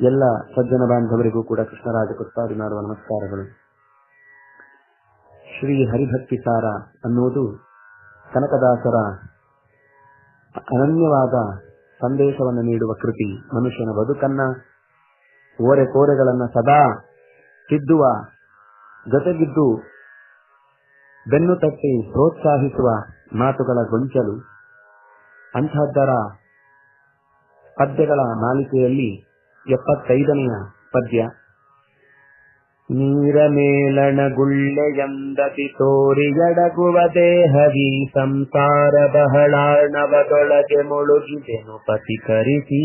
ಎಲ್ಲ ಸಜ್ಜನ ಬಾಂಧವರಿಗೂ ಕೂಡ ಕೃಷ್ಣರಾಜ ಕೃಷ್ಣಾದಿ ಮಾಡುವ ನಮಸ್ಕಾರಗಳು. ಶ್ರೀ ಹರಿಭಕ್ತಿ ಸಾರ ಅನ್ನುವುದು ಕನಕದಾಸರ ಅನನ್ಯವಾದ ಸಂದೇಶವನ್ನು ನೀಡುವ ಕೃತಿ. ಮನುಷ್ಯನ ಬದುಕನ್ನ ಓರೆ ಕೋರೆಗಳನ್ನ ಸದಾ ತಿದ್ದುವ, ಜೊತೆಗಿದ್ದು ಬೆನ್ನು ತಟ್ಟಿ ಪ್ರೋತ್ಸಾಹಿಸುವ ಮಾತುಗಳ ಗೊಂಚಲು ಅಂತಹದ್ದರ ಪದ್ಯಗಳ ಮಾಲಿಕೆಯಲ್ಲಿ ಎಪ್ಪತ್ತೈದನೆಯ ಪದ್ಯ. ನೀರ ಮೇಲಣಗುಳ್ಳೆಯಂದತಿ ತೋರಿಯಡಗುವ ದೇಹವಿ ಸಂಸಾರ ಬಹಳಾರ್ಣವದೊಳಗೆ ಮುಳುಗಿದೆನು ಪತಿಕರಿಸಿ.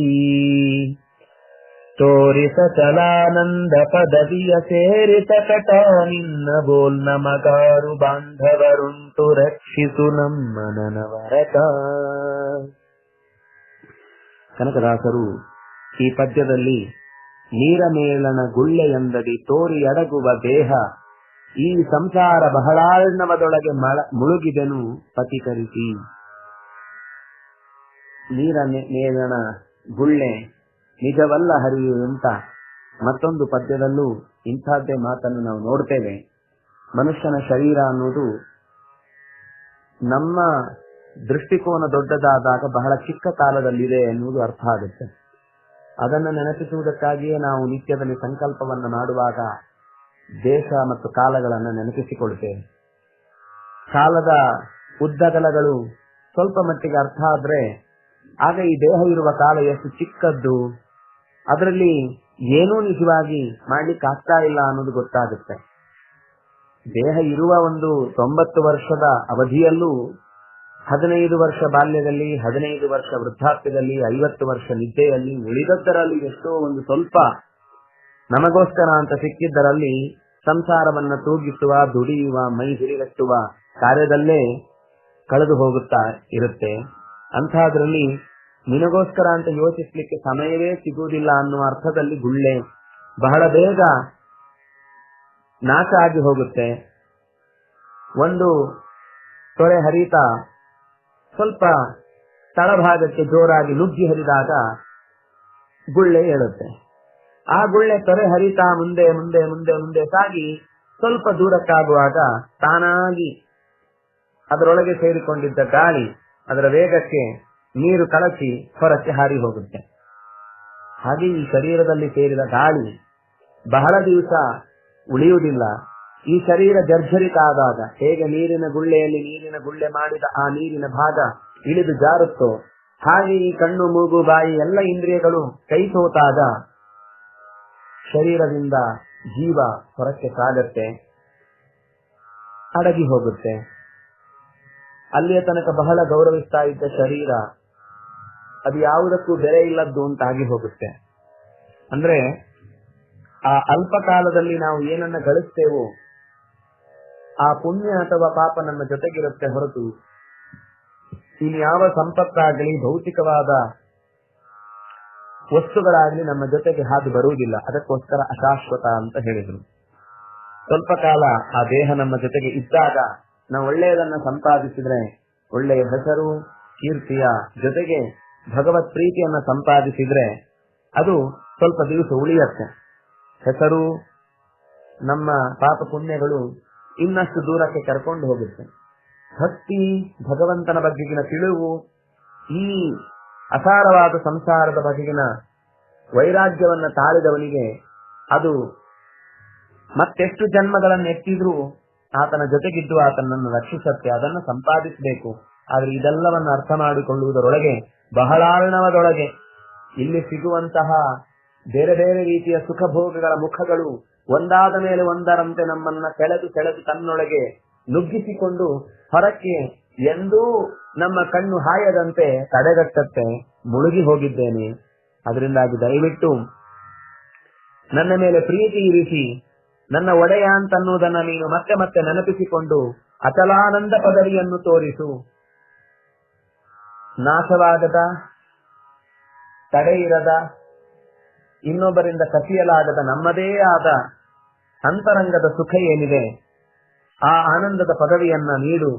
ತೋರಿಸ ಚಲಾನಂದ ಪದವಿಯ ಸೇರಿತ ಕಟ ನಿನ್ನ ಬೋಲ್ನ ಮಗಾರು ಬಾಂಧವರುಂಟು ರಕ್ಷಿಸು ನಮ್ಮ ನನವರಟ ಕನಕದಾಸರು ಈ ಪದ್ಯದಲ್ಲಿ ನೀರ ಮೇಲನ ಗುಳ್ಳೆಯಂದದಿ ತೋರಿ ಅಡಗುವ ದೇಹ ಈ ಸಂಸಾರ ಬಹಳಾರ್ಣವದೊಳಗೆ ಮಳ ಮುಳುಗಿದೆನು ಪತಿಕರಿಸಿ. ನೀರ ಮೇಲನ ಗುಳ್ಳೆ ನಿಜವಲ್ಲ ಹರಿಯು ಅಂತ ಮತ್ತೊಂದು ಪದ್ಯದಲ್ಲೂ ಇಂಥದ್ದೇ ಮಾತನ್ನು ನಾವು ನೋಡ್ತೇವೆ. ಮನುಷ್ಯನ ಶರೀರ ಅನ್ನೋದು ನಮ್ಮ ದೃಷ್ಟಿಕೋನ ದೊಡ್ಡದಾದಾಗ ಬಹಳ ಚಿಕ್ಕ ಕಾಲದಲ್ಲಿದೆ ಎನ್ನುವುದು ಅರ್ಥ ಆಗುತ್ತೆ. ಅದನ್ನು ನೆನಪಿಸುವುದಕ್ಕಾಗಿಯೇ ನಾವು ನಿತ್ಯದಲ್ಲಿ ಸಂಕಲ್ಪವನ್ನು ಮಾಡುವಾಗ ದೇಶ ಮತ್ತು ಕಾಲಗಳನ್ನು ನೆನಪಿಸಿಕೊಳ್ಳುತ್ತೇವೆ. ಕಾಲದ ಉದ್ದಗಲಗಳು ಸ್ವಲ್ಪ ಮಟ್ಟಿಗೆ ಅರ್ಥ ಆದ್ರೆ, ಆಗ ಈ ದೇಹ ಇರುವ ಕಾಲ ಎಷ್ಟು ಚಿಕ್ಕದ್ದು, ಅದರಲ್ಲಿ ಏನೂ ನಿಜವಾಗಿ ಮಾಡ್ಲಿಕ್ಕೆ ಆಗ್ತಾ ಇಲ್ಲ ಅನ್ನೋದು ಗೊತ್ತಾಗುತ್ತೆ. ದೇಹ ಇರುವ ಒಂದು ತೊಂಬತ್ತು ವರ್ಷದ ಅವಧಿಯಲ್ಲೂ ಹದಿನೈದು ವರ್ಷ ಬಾಲ್ಯದಲ್ಲಿ, ಹದಿನೈದು ವರ್ಷ ವೃದ್ಧಾಪ್ಯದಲ್ಲಿ, ಐವತ್ತು ವರ್ಷ ನಿದ್ದೆಯಲ್ಲಿ ಉಳಿದದ್ದರಲ್ಲಿ ಎಷ್ಟೋ ಒಂದು ಸ್ವಲ್ಪ ನಮಗೋಸ್ಕರ ಅಂತ ಸಿಕ್ಕಿದ್ದರಲ್ಲಿ ಸಂಸಾರವನ್ನ ತೂಗಿಸುವ, ದುಡಿಯುವ, ಮೈ ಹಿರಿಗಟ್ಟುವ ಕಾರ್ಯದಲ್ಲೇ ಕಳೆದು ಹೋಗುತ್ತಾ ಇರುತ್ತೆ. ಅಂತಹದ್ರಲ್ಲಿ ನಿನಗೋಸ್ಕರ ಅಂತ ಯೋಚಿಸ್ಲಿಕ್ಕೆ ಸಮಯವೇ ಸಿಗುವುದಿಲ್ಲ ಅನ್ನುವ ಅರ್ಥದಲ್ಲಿ ಗುಳ್ಳೆ ಬಹಳ ಬೇಗ ನಾಶ ಆಗಿ ಹೋಗುತ್ತೆ. ಒಂದು ತೊರೆ ಹರಿತ ಸ್ವಲ್ಪ ತಳಭಾಗಕ್ಕೆ ಜೋರಾಗಿ ನುಗ್ಗಿ ಹರಿದಾಗ ಗುಳ್ಳೆ ಏಳುತ್ತೆ. ಆ ಗುಳ್ಳೆ ತೊರೆ ಹರಿತಾ ಮುಂದೆ ಮುಂದೆ ಮುಂದೆ ಮುಂದೆ ಸಾಗಿ ಸ್ವಲ್ಪ ದೂರಕ್ಕಾಗುವಾಗ ತಾನಾಗಿ ಅದರೊಳಗೆ ಸೇರಿಕೊಂಡಿದ್ದ ಗಾಳಿ ಅದರ ವೇಗಕ್ಕೆ ನೀರು ಕಳಚಿ ಹೊರಕ್ಕೆ ಹಾರಿ ಹೋಗುತ್ತೆ. ಹಾಗೆ ಈ ಶರೀರದಲ್ಲಿ ಸೇರಿದ ಗಾಳಿ ಬಹಳ ದಿವಸ ಉಳಿಯುವುದಿಲ್ಲ. ಈ ಶರೀರ ಜರ್ಜರಿತ ಆದಾಗ ಹೇಗೆ ನೀರಿನ ಗುಳ್ಳೆಯಲ್ಲಿ ನೀರಿನ ಗುಳ್ಳೆ ಮಾಡಿದ ಆ ನೀರಿನ ಭಾಗ ಇಳಿದು ಜಾರುತ್ತೋ, ಹಾಗೆ ಈ ಕಣ್ಣು, ಮೂಗು, ಬಾಯಿ ಎಲ್ಲ ಇಂದ್ರಿಯಗಳು ಕೈ ಸೋತಾಗ ಶರೀರದಿಂದ ಜೀವ ಹೊರಕ್ಕೆ ಸಾಗತ್ತೆ, ಅಡಗಿ ಹೋಗುತ್ತೆ. ಅಲ್ಲಿಯ ತನಕ ಬಹಳ ಗೌರವಿಸ್ತಾ ಇದ್ದ ಶರೀರ ಅದು ಯಾವುದಕ್ಕೂ ಬೆಲೆ ಇಲ್ಲದ್ದು ಅಂತ ಆಗಿ ಹೋಗುತ್ತೆ. ಅಂದ್ರೆ ಆ ಅಲ್ಪ ಕಾಲದಲ್ಲಿ ನಾವು ಏನನ್ನ ಗಳಿಸ್ತೇವೋ ಆ ಪುಣ್ಯ ಅಥವಾ ಪಾಪ ನಮ್ಮ ಜೊತೆಗಿರುತ್ತೆ ಹೊರತು ಇನ್ಯಾವ ಸಂಪತ್ತಾಗಲಿ, ಭೌತಿಕವಾದ ವಸ್ತುಗಳಾಗಲಿ ನಮ್ಮ ಜೊತೆಗೆ ಹಾದು ಬರುವುದಿಲ್ಲ. ಅದಕ್ಕೋಸ್ಕರ ಅಶಾಶ್ವತ ಅಂತ ಹೇಳಿದ್ರು. ಸ್ವಲ್ಪ ಕಾಲ ಆ ದೇಹ ನಮ್ಮ ಜೊತೆಗೆ ಇದ್ದಾಗ ನಾವು ಒಳ್ಳೆಯದನ್ನ ಸಂಪಾದಿಸಿದ್ರೆ ಒಳ್ಳೆಯ ಹೆಸರು, ಕೀರ್ತಿಯ ಜೊತೆಗೆ ಭಗವತ್ ಪ್ರೀತಿಯನ್ನ ಸಂಪಾದಿಸಿದ್ರೆ ಅದು ಸ್ವಲ್ಪ ದಿವಸ ಉಳಿಯತ್ತೆ. ಹೆಸರು, ನಮ್ಮ ಪಾಪ ಪುಣ್ಯಗಳು ಇನ್ನಷ್ಟು ದೂರಕ್ಕೆ ಕರ್ಕೊಂಡು ಹೋಗುತ್ತೆ. ಭಕ್ತಿ, ಭಗವಂತನ ಬಗೆಗಿನ ತಿಳಿವು, ಈ ಅಸಾರವಾದ ಸಂಸಾರದ ಬಗೆಗಿನ ವೈರಾಗ್ಯವನ್ನ ತಾಳಿದವನಿಗೆ ಅದು ಮತ್ತೆಷ್ಟು ಜನ್ಮಗಳನ್ನು ಎತ್ತಿದ್ರೂ ಆತನ ಜೊತೆಗಿದ್ದು ಆತನನ್ನು ರಕ್ಷಿಸತ್ತೆ, ಅದನ್ನು ಸಂಪಾದಿಸಬೇಕು. ಆದ್ರೆ ಇದೆಲ್ಲವನ್ನು ಅರ್ಥ ಮಾಡಿಕೊಳ್ಳುವುದರೊಳಗೆ, ಬಹಳಾರ್ಣವದೊಳಗೆ ಇಲ್ಲಿ ಸಿಗುವಂತಹ ಬೇರೆ ಬೇರೆ ರೀತಿಯ ಸುಖ ಭೋಗಗಳ ಮುಖಗಳು ಒಂದಾದ ಮೇಲೆ ಒಂದರಂತೆ ನಮ್ಮನ್ನ ಸೆಳೆದು ಸೆಳೆದು ತನ್ನೊಳಗೆ ನುಗ್ಗಿಸಿಕೊಂಡು ಹೊರಕ್ಕೆ ಎಂದೂ ನಮ್ಮ ಕಣ್ಣು ಹಾಯದಂತೆ ತಡೆಗಟ್ಟತ್ತೆ, ಮುಳುಗಿ ಹೋಗಿದ್ದೇನೆ. ಅದರಿಂದಾಗಿ ದಯವಿಟ್ಟು ನನ್ನ ಮೇಲೆ ಪ್ರೀತಿ ಇರಿಸಿ, ನನ್ನ ಒಡೆಯ ಅಂತನ್ನುವುದನ್ನ ನೀನು ಮತ್ತೆ ಮತ್ತೆ ನೆನಪಿಸಿಕೊಂಡು ಅಚಲಾನಂದ ಪದವಿಯನ್ನು ತೋರಿಸು. ನಾಶವಾಗದ ತಡೆ ಇರದ ಇನ್ನೊಬ್ಬರಿಂದ ಕಸಿಯಲಾಗದ ನಮ್ಮದೇ ಆದ ಅಂತರಂಗದ ಸುಖ ಏನಿದೆ, ಆ ಆನಂದದ ಪದವಿಯನ್ನ ನೀಡು,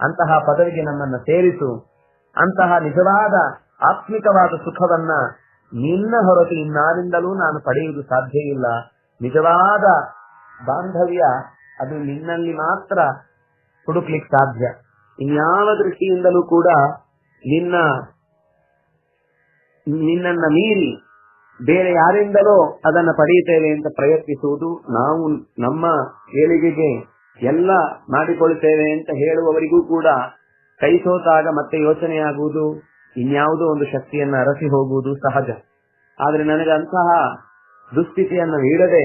ಅಂತಹ ಪದವಿಗೆ ನಮ್ಮನ್ನ ಸೇರಿಸು. ಅಂತಹ ನಿಜವಾದ ಆತ್ಮಿಕವಾದ ಸುಖವನ್ನ ನಿನ್ನ ಹೊರತು ಇನ್ನಾರಿಂದಲೂ ನಾನು ಪಡೆಯುವುದು ಸಾಧ್ಯ ಇಲ್ಲ. ನಿಜವಾದ ಬಾಂಧವ್ಯ, ಅದು ನಿನ್ನಲ್ಲಿ ಮಾತ್ರ ಹುಡುಕ್ಲಿಕ್ಕೆ ಸಾಧ್ಯ. ಇನ್ಯಾವ ದೃಷ್ಟಿಯಿಂದಲೂ ಕೂಡ ನಿನ್ನ ನಿನ್ನ ಮೀರಿ ಬೇರೆ ಯಾರಿಂದಲೋ ಅದನ್ನು ಪಡೆಯುತ್ತೇವೆ ಅಂತ ಪ್ರಯತ್ನಿಸುವುದು ನಾವು ನಮ್ಮ ಏಳಿಗೆಗೆ ಎಲ್ಲ ಮಾಡಿಕೊಳ್ತೇವೆ ಅಂತ ಹೇಳುವವರಿಗೂ ಕೂಡ ಕೈ ಸೋತಾಗ ಮತ್ತೆ ಯೋಚನೆಯಾಗುವುದು, ಇನ್ಯಾವುದೋ ಒಂದು ಶಕ್ತಿಯನ್ನ ಅರಸಿ ಹೋಗುವುದು ಸಹಜ. ಆದರೆ ನನಗೆ ಅಂತಹ ದುಸ್ಥಿತಿಯನ್ನು ನೀಡದೆ,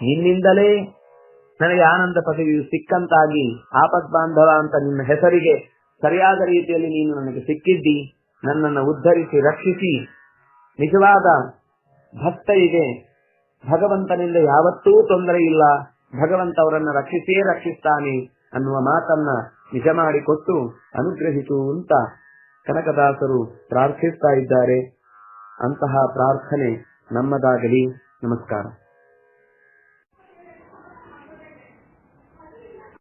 ನಿನ್ನಿಂದಲೇ ನನಗೆ ಆನಂದ ಪದವಿಯು ಸಿಕ್ಕಂತಾಗಿ ಆಪತ್ ಬಾಂಧವ ಅಂತ ನಿನ್ನ ಹೆಸರಿಗೆ ಸರಿಯಾದ ರೀತಿಯಲ್ಲಿ ನೀನು ನನಗೆ ಸಿಕ್ಕಿದ್ದಿ, ನನ್ನನ್ನು ಉದ್ಧರಿಸಿ, ರಕ್ಷಿಸಿ, ನಿಜವಾದ ಭಕ್ತರಿಗೆ ಭಗವಂತನಿಂದ ಯಾವತ್ತೂ ತೊಂದರೆ ಇಲ್ಲ. ಭಗವಂತ ಅವರನ್ನ ರಕ್ಷಿಸೇ ರಕ್ಷಿಸ್ತಾನೆ ಅನ್ನುವ ಮಾತನ್ನ ನಿಜ ಮಾಡಿಕೊಟ್ಟು ಅನುಗ್ರಹಿಸು ಅಂತ ಕನಕದಾಸರು ಪ್ರಾರ್ಥಿಸ್ತಾ ಇದ್ದಾರೆ. ಅಂತಹ ಪ್ರಾರ್ಥನೆ ನಮ್ಮದಾಗಲಿ. ನಮಸ್ಕಾರ.